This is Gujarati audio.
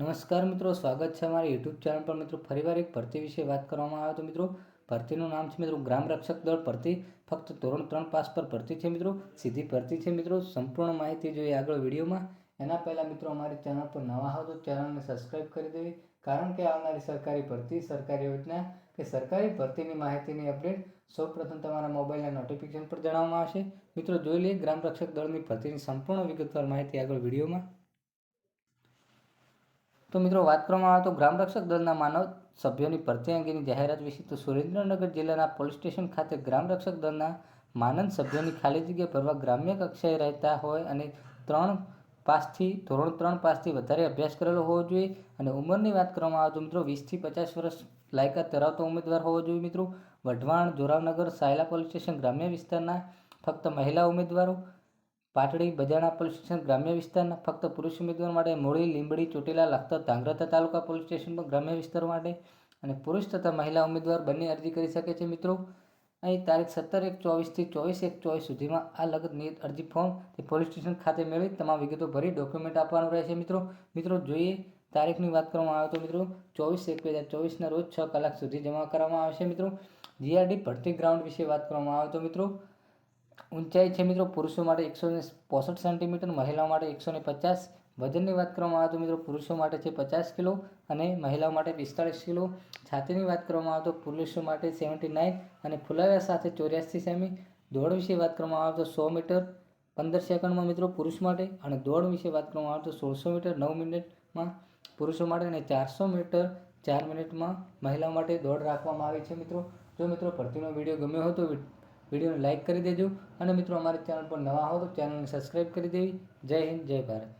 નમસ્કાર મિત્રો, સ્વાગત છે અમારી યુટ્યુબ ચેનલ પર. મિત્રો, ફરીવાર એક ભરતી વિશે વાત કરવામાં આવે તો મિત્રો, ભરતીનું નામ છે મિત્રો, ગ્રામ રક્ષક દળ ભરતી. ફક્ત ધોરણ ત્રણ પાસ પર ભરતી છે મિત્રો, સીધી ભરતી છે મિત્રો. સંપૂર્ણ માહિતી જોઈએ આગળ વિડીયોમાં. એના પહેલાં મિત્રો, અમારી ચેનલ પર નવા હો તો ચેનલને સબસ્ક્રાઈબ કરી દેવી. કારણ કે આવનારી સરકારી ભરતી, સરકારી યોજના કે સરકારી ભરતીની માહિતીની અપડેટ સૌપ્રથમ તમારા મોબાઈલના નોટિફિકેશન પર જણાવવામાં આવશે. મિત્રો, જોઈ લઈએ, ગ્રામ રક્ષક દળની ભરતીની સંપૂર્ણ વિગતવાર માહિતી આગળ વિડીયોમાં. તો મિત્રો, વાત કરવામાં આવે તો ગ્રામ રક્ષક દળના માનવ સભ્યોની ભરતી અંગેની જાહેરાત વિશે તો સુરેન્દ્રનગર જિલ્લાના પોલીસ સ્ટેશન ખાતે ગ્રામ રક્ષક દળના માનદ સભ્યોની ખાલી જગ્યા ભરવા ગ્રામ્ય કક્ષાએ રહેતા હોય અને ત્રણ પાસથી, ધોરણ ત્રણ પાસથી વધારે અભ્યાસ કરેલો હોવો જોઈએ. અને ઉંમરની વાત કરવામાં આવે તો મિત્રો, વીસથી પચાસ વર્ષ લાયકાત ધરાવતો ઉમેદવાર હોવો જોઈએ મિત્રો. વઢવાણ, જોરાવનગર, સાયલા પોલીસ સ્ટેશન ગ્રામ્ય વિસ્તારના ફક્ત મહિલા ઉમેદવારો પાટડી બજાણા પોલીસ સ્ટેશન ગ્રામ્ય વિસ્તારના ફક્ત પુરુષ ઉમેદવાર માટે મૂળી, લીંબડી, ચોટીલા લખતર ધાંગ્રધા તાલુકા પોલીસ સ્ટેશન પર ગ્રામ્ય વિસ્તાર માટે અને પુરુષ તથા મહિલા ઉમેદવાર બંને અરજી કરી શકે છે મિત્રો. અહીં તારીખ સત્તર એક ચોવીસથી ચોવીસ એક ચોવીસ સુધીમાં આ લગત નિયત અરજી ફોર્મ તે પોલીસ સ્ટેશન ખાતે મેળવી તમામ વિગતો ભરી ડોક્યુમેન્ટ આપવાનું રહેશે મિત્રો. મિત્રો, જોઈએ તારીખની વાત કરવામાં આવે તો મિત્રો, ચોવીસ એક બે હજાર ચોવીસના રોજ છ કલાક સુધી જમા કરવામાં આવશે મિત્રો. જીઆરડી ભરતી ગ્રાઉન્ડ વિશે વાત કરવામાં આવે તો મિત્રો ઊંચાઈ છે મિત્રો પુરુષો માટે એકસો ને પોસઠ સેન્ટીમીટર, મહિલાઓ માટે એકસો ને પચાસ. વજનની વાત કરવામાં આવે તો મિત્રો પુરુષો માટે છે પચાસ કિલો અને મહિલાઓ માટે પિસ્તાળીસ કિલો. છાતીની વાત કરવામાં આવે તો પુરુષો માટે સેવન્ટી નાઇન અને ફુલાવ્યા સાથે ચોર્યાસી સેમી. દોડ વિશે વાત કરવામાં આવે તો સો મીટર, પંદર સેકન્ડમાં મિત્રો પુરુષ માટે અને દોડ વિશે વાત કરવામાં આવે તો સોળસો મીટર, નવ મિનિટમાં પુરુષો માટે અને ચારસો મીટર, ચાર મિનિટમાં મહિલાઓ માટે દોડ રાખવામાં આવી છે મિત્રો. જો મિત્રો ભરતીનો વીડિયો ગમ્યો હોય તો વિડીયોને લાઇક કરી દેજો. અને મિત્રો, અમારી ચેનલ પર નવા હો તો ચેનલને સબસ્ક્રાઈબ કરી દેવી. જય હિન્દ, જય ભારત.